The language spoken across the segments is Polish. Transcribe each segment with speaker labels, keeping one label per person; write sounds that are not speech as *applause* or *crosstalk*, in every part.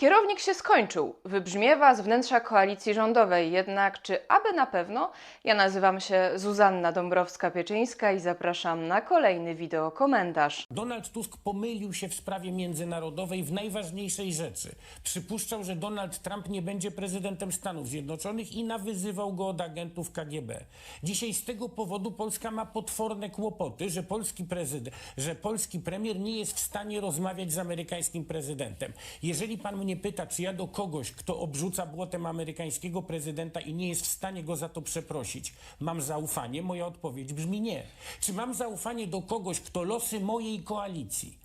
Speaker 1: Kierownik się skończył, wybrzmiewa z wnętrza koalicji rządowej, jednak czy aby na pewno? Ja nazywam się Zuzanna Dąbrowska-Pieczyńska i zapraszam na kolejny wideo komentarz.
Speaker 2: Donald Tusk pomylił się w sprawie międzynarodowej w najważniejszej rzeczy. Przypuszczał, że Donald Trump nie będzie prezydentem Stanów Zjednoczonych i nawyzywał go od agentów KGB. Dzisiaj z tego powodu Polska ma potworne kłopoty, że polski prezydent, że polski premier nie jest w stanie rozmawiać z amerykańskim prezydentem. Jeżeli pan mnie pyta, czy ja do kogoś, kto obrzuca błotem amerykańskiego prezydenta i nie jest w stanie go za to przeprosić, mam zaufanie, moja odpowiedź brzmi nie. Czy mam zaufanie do kogoś, kto losy mojej koalicji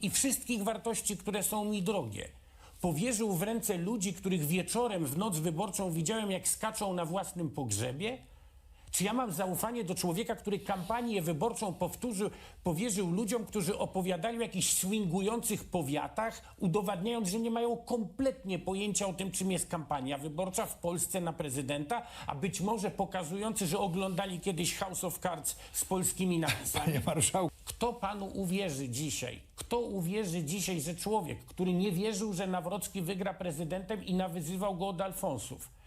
Speaker 2: i wszystkich wartości, które są mi drogie, powierzył w ręce ludzi, których wieczorem w noc wyborczą widziałem, jak skaczą na własnym pogrzebie? Czy ja mam zaufanie do człowieka, który kampanię wyborczą powtórzył, powierzył ludziom, którzy opowiadali o jakichś swingujących powiatach, udowadniając, że nie mają kompletnie pojęcia o tym, czym jest kampania wyborcza w Polsce na prezydenta, a być może pokazujący, że oglądali kiedyś House of Cards z polskimi napisami? *laughs*
Speaker 3: Panie marszałku.
Speaker 2: Kto panu uwierzy dzisiaj? Kto uwierzy dzisiaj, że człowiek, który nie wierzył, że Nawrocki wygra prezydentem i nawyzywał go od Alfonsów,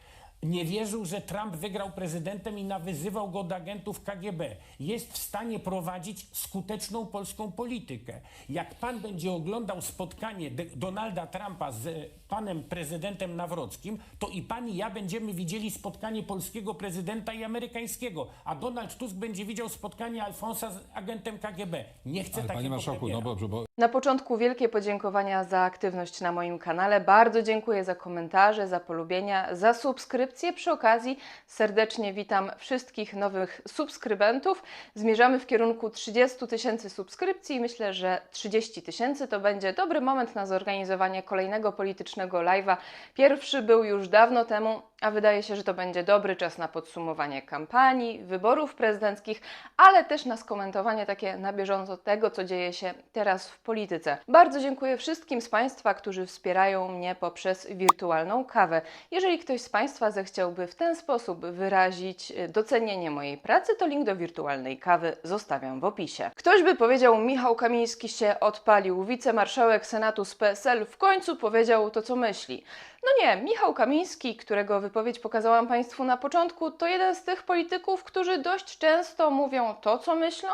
Speaker 2: nie wierzył, że Trump wygrał prezydentem i nawyzywał go od agentów KGB, jest w stanie prowadzić skuteczną polską politykę. Jak pan będzie oglądał spotkanie Donalda Trumpa z panem prezydentem Nawrockim, to i pan i ja będziemy widzieli spotkanie polskiego prezydenta i amerykańskiego, a Donald Tusk będzie widział spotkanie Alfonsa z agentem KGB. Nie chcę
Speaker 3: Ale
Speaker 2: takiego
Speaker 3: panie marszałku,
Speaker 2: premiera.
Speaker 3: no dobrze, bo
Speaker 1: Na początku wielkie podziękowania za aktywność na moim kanale. Bardzo dziękuję za komentarze, za polubienia, za subskrypcje. Przy okazji serdecznie witam wszystkich nowych subskrybentów. Zmierzamy w kierunku 30 tysięcy subskrypcji i myślę, że 30 tysięcy to będzie dobry moment na zorganizowanie kolejnego politycznego live'a. Pierwszy był już dawno temu, a wydaje się, że to będzie dobry czas na podsumowanie kampanii, wyborów prezydenckich, ale też na skomentowanie takie na bieżąco tego, co dzieje się teraz w polityce. Bardzo dziękuję wszystkim z Państwa, którzy wspierają mnie poprzez wirtualną kawę. Jeżeli ktoś z Państwa zechciałby w ten sposób wyrazić e, docenienie mojej pracy, to link do wirtualnej kawy zostawiam w opisie. Ktoś by powiedział, Michał Kamiński się odpalił, wicemarszałek Senatu z PSL w końcu powiedział to, co myśli. No nie, Michał Kamiński, którego wypowiedź pokazałam Państwu na początku, to jeden z tych polityków, którzy dość często mówią to, co myślą,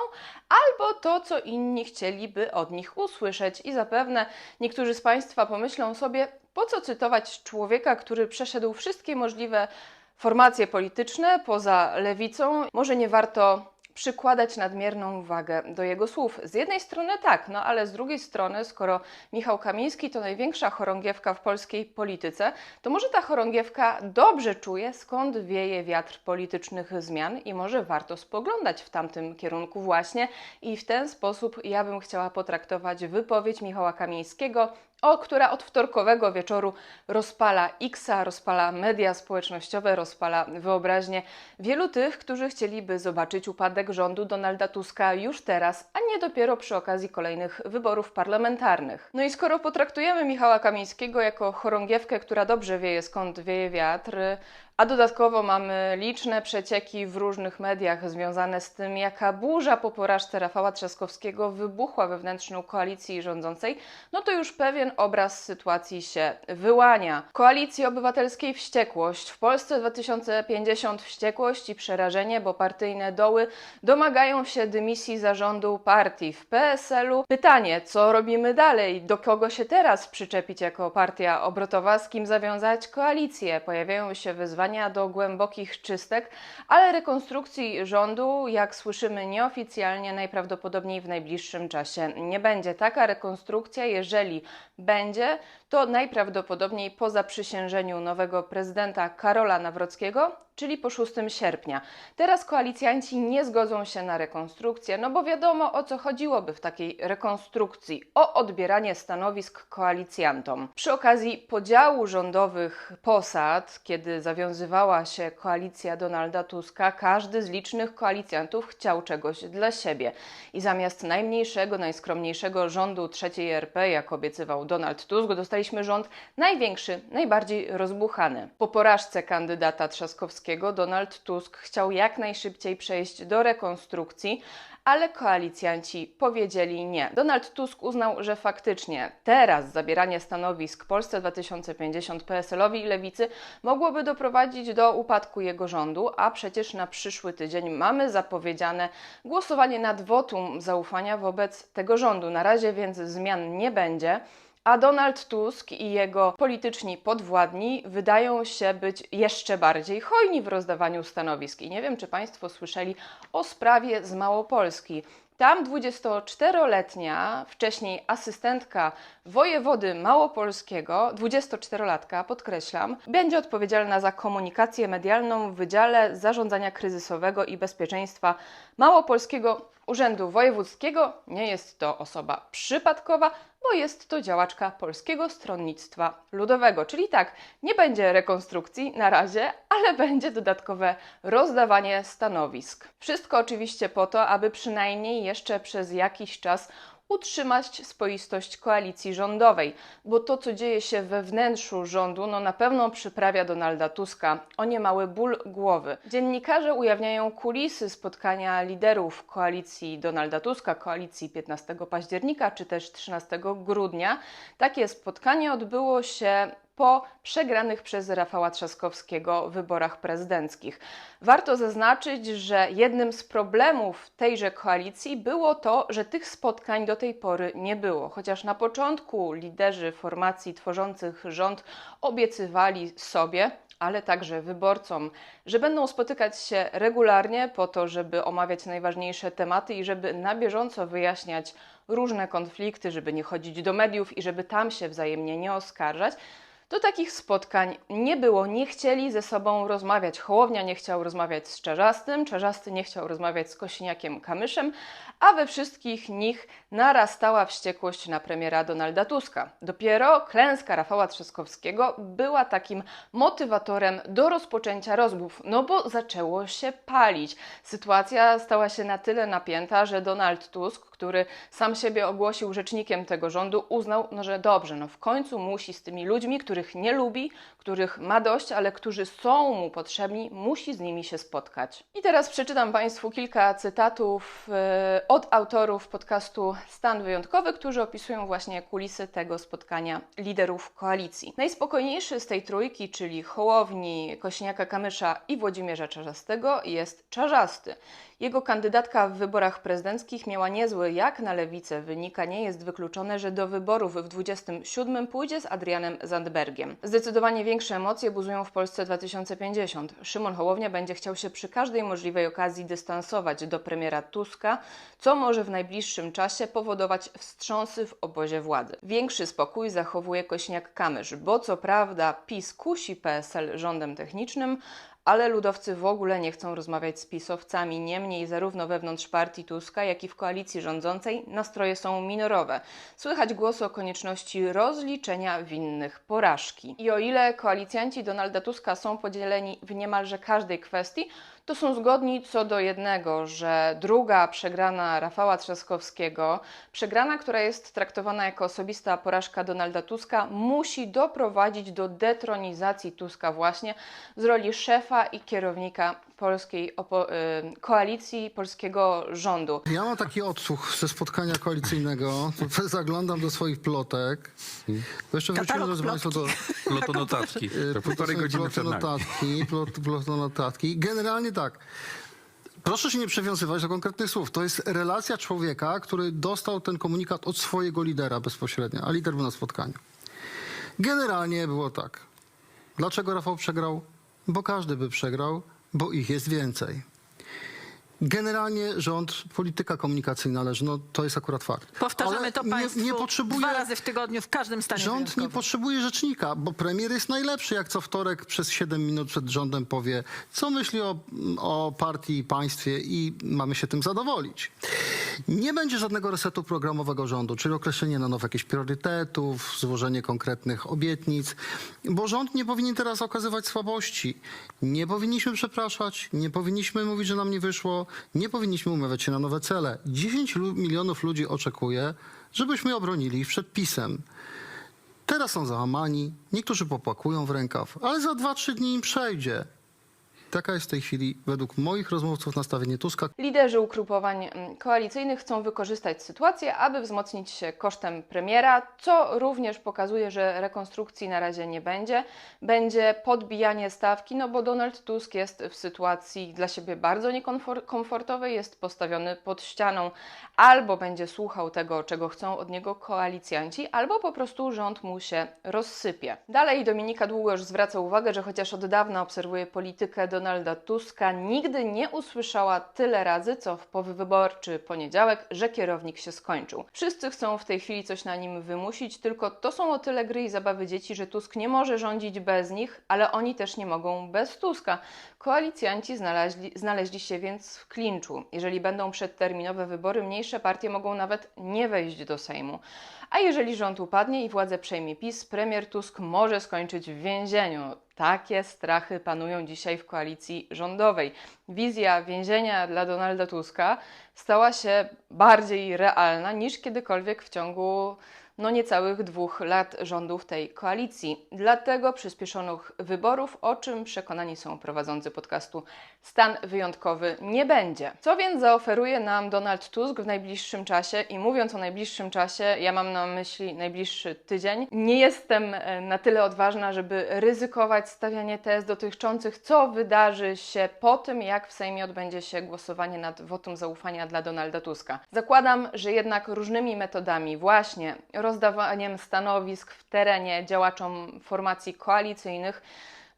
Speaker 1: albo to, co inni chcieliby od nich usłyszeć. I zapewne niektórzy z Państwa pomyślą sobie, po co cytować człowieka, który przeszedł wszystkie możliwe formacje polityczne poza lewicą. Może nie warto przykładać nadmierną wagę do jego słów. Z jednej strony tak, no ale z drugiej strony, skoro Michał Kamiński to największa chorągiewka w polskiej polityce, to może ta chorągiewka dobrze czuje, skąd wieje wiatr politycznych zmian i może warto spoglądać w tamtym kierunku właśnie i w ten sposób ja bym chciała potraktować wypowiedź Michała Kamińskiego, o, która od wtorkowego wieczoru rozpala Xa, rozpala media społecznościowe, rozpala wyobraźnię wielu tych, którzy chcieliby zobaczyć upadek rządu Donalda Tuska już teraz, a nie dopiero przy okazji kolejnych wyborów parlamentarnych. No i skoro potraktujemy Michała Kamińskiego jako chorągiewkę, która dobrze wieje skąd wieje wiatr, a dodatkowo mamy liczne przecieki w różnych mediach związane z tym, jaka burza po porażce Rafała Trzaskowskiego wybuchła we wnętrzu koalicji rządzącej, no to już pewien obraz sytuacji się wyłania. Koalicji Obywatelskiej wściekłość, w Polsce 2050 wściekłość i przerażenie, bo partyjne doły domagają się dymisji zarządu partii. W PSL-u pytanie, co robimy dalej, do kogo się teraz przyczepić jako partia obrotowa, z kim zawiązać koalicję. Pojawiają się wyzwania do głębokich czystek, ale rekonstrukcji rządu, jak słyszymy nieoficjalnie, najprawdopodobniej w najbliższym czasie nie będzie. Taka rekonstrukcja, jeżeli będzie, to najprawdopodobniej po zaprzysiężeniu nowego prezydenta Karola Nawrockiego, czyli po 6 sierpnia. Teraz koalicjanci nie zgodzą się na rekonstrukcję, no bo wiadomo o co chodziłoby w takiej rekonstrukcji o odbieranie stanowisk koalicjantom. Przy okazji podziału rządowych posad, kiedy zawiązywała się koalicja Donalda Tuska, każdy z licznych koalicjantów chciał czegoś dla siebie. I zamiast najmniejszego, najskromniejszego rządu trzeciej RP, jak obiecywał Donald Tusk, dostaliśmy rząd największy, najbardziej rozbuchany. Po porażce kandydata Trzaskowskiego Donald Tusk chciał jak najszybciej przejść do rekonstrukcji, ale koalicjanci powiedzieli nie. Donald Tusk uznał, że faktycznie teraz zabieranie stanowisk Polsce 2050 PSL-owi i Lewicy mogłoby doprowadzić do upadku jego rządu, a przecież na przyszły tydzień mamy zapowiedziane głosowanie nad wotum zaufania wobec tego rządu. Na razie więc zmian nie będzie. A Donald Tusk i jego polityczni podwładni wydają się być jeszcze bardziej hojni w rozdawaniu stanowisk. I nie wiem, czy Państwo słyszeli o sprawie z Małopolski. Tam 24-letnia, wcześniej asystentka wojewody małopolskiego, 24-latka, podkreślam, będzie odpowiedzialna za komunikację medialną w Wydziale Zarządzania Kryzysowego i Bezpieczeństwa Małopolskiego Urzędu Wojewódzkiego. Nie jest to osoba przypadkowa, bo jest to działaczka Polskiego Stronnictwa Ludowego. Czyli tak, nie będzie rekonstrukcji na razie, ale będzie dodatkowe rozdawanie stanowisk. Wszystko oczywiście po to, aby przynajmniej jeszcze przez jakiś czas utrzymać spoistość koalicji rządowej, bo to, co dzieje się we wnętrzu rządu, no na pewno przyprawia Donalda Tuska o niemały ból głowy. Dziennikarze ujawniają kulisy spotkania liderów koalicji Donalda Tuska, koalicji 15 października czy też 13 grudnia. Takie spotkanie odbyło się po przegranych przez Rafała Trzaskowskiego wyborach prezydenckich. Warto zaznaczyć, że jednym z problemów tejże koalicji było to, że tych spotkań do tej pory nie było. Chociaż na początku liderzy formacji tworzących rząd obiecywali sobie, ale także wyborcom, że będą spotykać się regularnie po to, żeby omawiać najważniejsze tematy i żeby na bieżąco wyjaśniać różne konflikty, żeby nie chodzić do mediów i żeby tam się wzajemnie nie oskarżać. Do takich spotkań nie było, nie chcieli ze sobą rozmawiać. Hołownia nie chciał rozmawiać z Czarzastym, Czarzasty nie chciał rozmawiać z Kosiniakiem Kamyszem, a we wszystkich nich narastała wściekłość na premiera Donalda Tuska. Dopiero klęska Rafała Trzaskowskiego była takim motywatorem do rozpoczęcia rozmów, no bo zaczęło się palić. Sytuacja stała się na tyle napięta, że Donald Tusk, który sam siebie ogłosił rzecznikiem tego rządu, uznał, no, że dobrze, no w końcu musi z tymi ludźmi, których nie lubi, których ma dość, ale którzy są mu potrzebni, musi z nimi się spotkać. I teraz przeczytam Państwu kilka cytatów e, od autorów podcastu Stan Wyjątkowy, którzy opisują właśnie kulisy tego spotkania liderów koalicji. Najspokojniejszy z tej trójki, czyli Hołowni, Kośniaka Kamysza i Włodzimierza Czarzastego jest Czarzasty. Jego kandydatka w wyborach prezydenckich miała niezły jak na lewicę. Wynika, nie jest wykluczone, że do wyborów w 27 pójdzie z Adrianem Zandbergiem. Zdecydowanie większe emocje buzują w Polsce 2050. Szymon Hołownia będzie chciał się przy każdej możliwej okazji dystansować do premiera Tuska, co może w najbliższym czasie powodować wstrząsy w obozie władzy. Większy spokój zachowuje Kośniak-Kamysz, bo co prawda PiS kusi PSL rządem technicznym, ale ludowcy w ogóle nie chcą rozmawiać z pisowcami. Niemniej zarówno wewnątrz partii Tuska, jak i w koalicji rządzącej nastroje są minorowe. Słychać głosy o konieczności rozliczenia winnych porażki. I o ile koalicjanci Donalda Tuska są podzieleni w niemalże każdej kwestii, to są zgodni co do jednego, że druga przegrana Rafała Trzaskowskiego, przegrana, która jest traktowana jako osobista porażka Donalda Tuska, musi doprowadzić do detronizacji Tuska właśnie z roli szefa i kierownika polskiej opo- y, koalicji, polskiego rządu.
Speaker 3: Ja mam taki odsłuch ze spotkania koalicyjnego. To zaglądam do swoich plotek. Bo jeszcze wrócimy, drodzy Państwo, do *laughs*
Speaker 4: Plotonotatki. To półtorej godziny przed nami.
Speaker 3: plotonotatki, plot- plotonotatki. Generalnie tak. Proszę się nie przywiązywać do konkretnych słów. To jest relacja człowieka, który dostał ten komunikat od swojego lidera bezpośrednio, a lider był na spotkaniu. Generalnie było tak. Dlaczego Rafał przegrał? Bo każdy by przegrał, bo ich jest więcej. Generalnie rząd, polityka komunikacyjna leży, no to jest akurat fakt.
Speaker 4: Powtarzamy
Speaker 3: Ale
Speaker 4: to
Speaker 3: nie,
Speaker 4: państwu
Speaker 3: nie potrzebuje,
Speaker 4: dwa razy w tygodniu w każdym stanie
Speaker 3: Rząd nie
Speaker 4: wyjątkowym.
Speaker 3: potrzebuje rzecznika, bo premier jest najlepszy, jak co wtorek przez 7 minut przed rządem powie, co myśli o, o partii i państwie i mamy się tym zadowolić. Nie będzie żadnego resetu programowego rządu, czyli określenie na nowo jakichś priorytetów, złożenie konkretnych obietnic, bo rząd nie powinien teraz okazywać słabości. Nie powinniśmy przepraszać, nie powinniśmy mówić, że nam nie wyszło, nie powinniśmy umawiać się na nowe cele. 10 lu- milionów ludzi oczekuje, żebyśmy obronili ich przed pisem. Teraz są załamani, niektórzy popłakują w rękaw, ale za 2-3 dni im przejdzie. Taka jest w tej chwili, według moich rozmówców, nastawienie Tuska.
Speaker 1: Liderzy ugrupowań mm, koalicyjnych chcą wykorzystać sytuację, aby wzmocnić się kosztem premiera, co również pokazuje, że rekonstrukcji na razie nie będzie. Będzie podbijanie stawki, no bo Donald Tusk jest w sytuacji dla siebie bardzo niekomfortowej, jest postawiony pod ścianą, albo będzie słuchał tego, czego chcą od niego koalicjanci, albo po prostu rząd mu się rozsypie. Dalej Dominika Długosz zwraca uwagę, że chociaż od dawna obserwuje politykę Donalda Tuska, nigdy nie usłyszała tyle razy, co w powyborczy poniedziałek, że kierownik się skończył. Wszyscy chcą w tej chwili coś na nim wymusić, tylko to są o tyle gry i zabawy dzieci, że Tusk nie może rządzić bez nich, ale oni też nie mogą bez Tuska. Koalicjanci znaleźli, znaleźli się więc w klinczu. Jeżeli będą przedterminowe wybory, mniejsze partie mogą nawet nie wejść do Sejmu. A jeżeli rząd upadnie i władzę przejmie PiS, premier Tusk może skończyć w więzieniu. Takie strachy panują dzisiaj w koalicji rządowej. Wizja więzienia dla Donalda Tuska stała się bardziej realna niż kiedykolwiek w ciągu no niecałych dwóch lat rządów tej koalicji. Dlatego przyspieszonych wyborów, o czym przekonani są prowadzący podcastu Stan Wyjątkowy, nie będzie. Co więc zaoferuje nam Donald Tusk w najbliższym czasie? I mówiąc o najbliższym czasie, ja mam na myśli najbliższy tydzień. Nie jestem e, na tyle odważna, żeby ryzykować stawianie tez dotyczących, co wydarzy się po tym, jak w Sejmie odbędzie się głosowanie nad wotum zaufania dla Donalda Tuska. Zakładam, że jednak różnymi metodami, właśnie rozdawaniem stanowisk w terenie działaczom formacji koalicyjnych,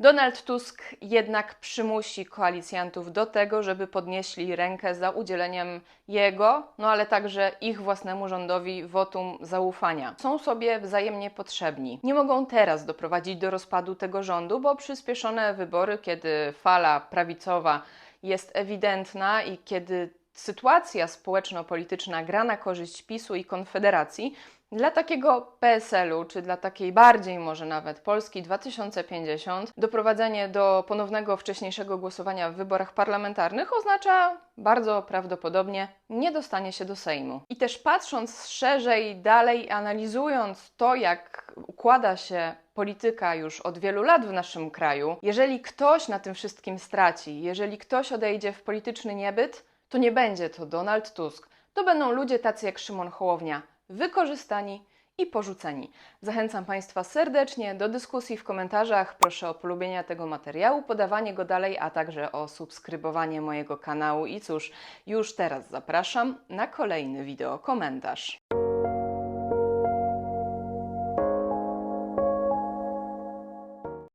Speaker 1: Donald Tusk jednak przymusi koalicjantów do tego, żeby podnieśli rękę za udzieleniem jego, no ale także ich własnemu rządowi wotum zaufania. Są sobie wzajemnie potrzebni. Nie mogą teraz doprowadzić do rozpadu tego rządu, bo przyspieszone wybory, kiedy fala prawicowa jest ewidentna i kiedy sytuacja społeczno-polityczna gra na korzyść PiSu i Konfederacji, dla takiego PSL-u, czy dla takiej bardziej może nawet Polski 2050, doprowadzenie do ponownego wcześniejszego głosowania w wyborach parlamentarnych oznacza bardzo prawdopodobnie nie dostanie się do Sejmu. I też patrząc szerzej, dalej analizując to, jak układa się polityka już od wielu lat w naszym kraju, jeżeli ktoś na tym wszystkim straci, jeżeli ktoś odejdzie w polityczny niebyt, to nie będzie to Donald Tusk. To będą ludzie tacy jak Szymon Hołownia, wykorzystani i porzuceni. Zachęcam Państwa serdecznie do dyskusji w komentarzach. Proszę o polubienie tego materiału, podawanie go dalej, a także o subskrybowanie mojego kanału. I cóż, już teraz zapraszam na kolejny wideo komentarz.